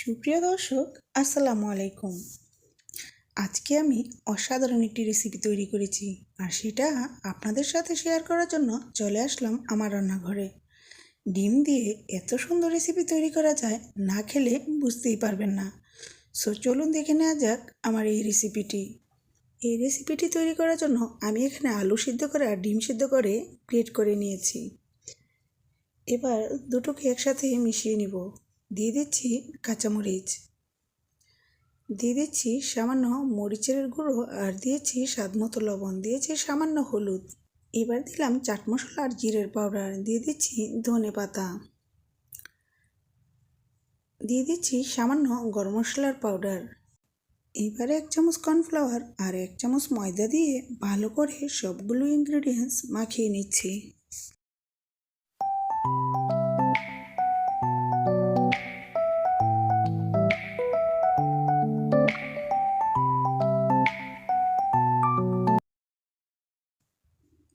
সুপ্রিয় দর্শক, আসসালামু আলাইকুম। আজকে আমি অসাধারণ একটি রেসিপি তৈরি করেছি আর সেটা আপনাদের সাথে শেয়ার করার জন্য চলে আসলাম আমার রান্নাঘরে। ডিম দিয়ে এত সুন্দর রেসিপি তৈরি করা যায়, না খেলে বুঝতেই পারবেন না। সো চলুন দেখে নেওয়া যাক আমার এই রেসিপিটি এই রেসিপিটি তৈরি করার জন্য আমি এখানে আলু সিদ্ধ করে আর ডিম সিদ্ধ করে গ্রেট করে নিয়েছি। এবার দুটোকে একসাথে মিশিয়ে নিব। দিয়ে দিচ্ছি কাঁচামরিচ। দিয়ে দিচ্ছি সামান্য মরিচের গুঁড়ো আর দিয়েছি স্বাদ মতো লবণ। দিয়েছি সামান্য হলুদ। এবার দিলাম চাট মশলা আর জিরের পাউডার। দিয়ে দিচ্ছি ধনে পাতা। দিয়ে দিচ্ছি সামান্য গরম মশলার পাউডার। এবারে এক চামচ কর্নফ্লাওয়ার আর এক চামচ ময়দা দিয়ে ভালো করে সবগুলো ইনগ্রিডিয়েন্টস মাখিয়ে নিচ্ছি।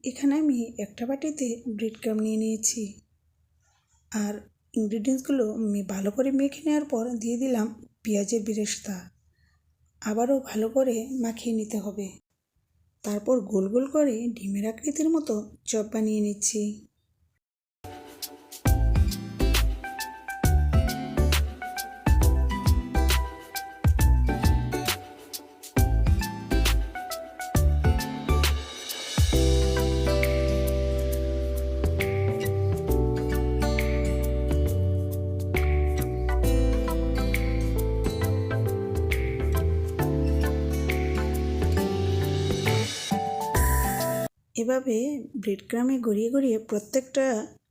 এখানে আমি একটা বাটিতে ব্রেড ক্রাম নিয়ে নিয়েছি। আর ইনগ্রিডিয়েন্টসগুলো আমি ভালো করে মেখে নেওয়ার পর দিয়ে দিলাম পেঁয়াজের বিরেস্তা। আবারও ভালো করে মাখিয়ে নিতে হবে। তারপর গোল গোল করে ডিমের আকৃতির মতো চপ বানিয়ে নিচ্ছি। এভাবে ব্রেড ক্রামে গড়িয়ে গড়িয়ে প্রত্যেকটা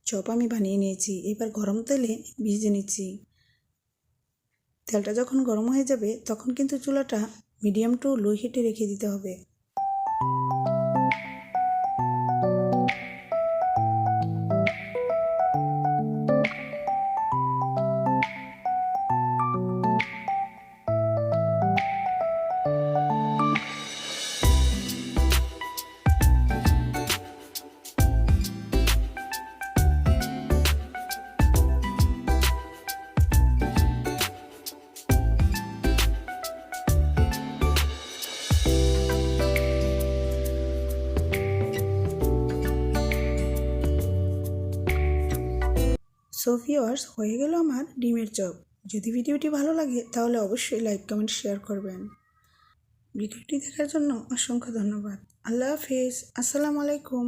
চপ আমি বানিয়ে নিয়েছি। এবার গরম তেলে ভিজে নিচ্ছি। তেলটা যখন গরম হয়ে যাবে, তখন কিন্তু চুলাটা মিডিয়াম টু লো হিটে রেখে দিতে হবে। সো ভিওয়ার্স হয়ে গেল আমার ডিমের চপ। যদি ভিডিওটি ভালো লাগে, তাহলে অবশ্যই লাইক, কমেন্ট, শেয়ার করবেন। ভিডিওটি দেখার জন্য অসংখ্য ধন্যবাদ। আল্লাহ হাফিজ। আসসালামু আলাইকুম।